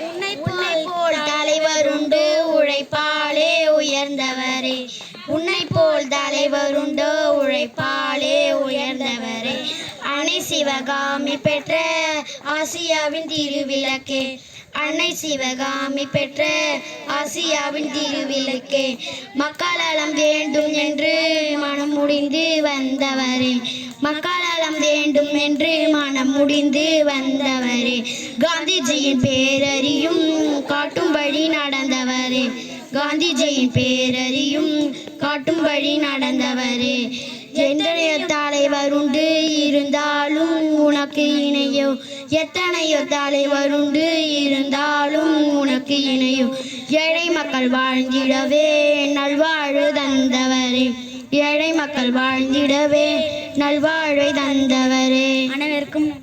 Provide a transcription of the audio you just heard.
உன்னை போல் தலைவர் உண்டு உழைப்பாலே உயர்ந்தவரே. உன்னை போல் தலைவர் உண்டு உழைப்பாலே உயர்ந்தவரே. அன்னை சிவகாமி பெற்ற ஆசியாவின் திருவிளக்கே. அன்னை சிவகாமி பெற்ற ஆசியாவின் திருவிளக்கே. மக்களலம் வேண்டும் என்று மனம் முடிந்து வந்தவரே. மக்களலம் வேண்டும் என்று மனம் முடிந்து வந்தவரே. காந்திஜியின் பேரறியும் காட்டும் வழி நடந்தவரே. காந்திஜியின் பேரறியும் காட்டும்படி நடந்தவரே. எத்தனையோ தலைவர் உண்டு இருந்தாலும் உனக்கு இணையோ. எத்தனையோ தலைவர் உண்டு இருந்தாலும் உனக்கு இணையோ. ஏழை மக்கள் வாழ்ந்திடவே நல்வாழ்வு தந்தவரே. ஏழை மக்கள் வாழ்ந்திடவே நல்வாழ்வை தந்தவரே. அனைவருக்கும்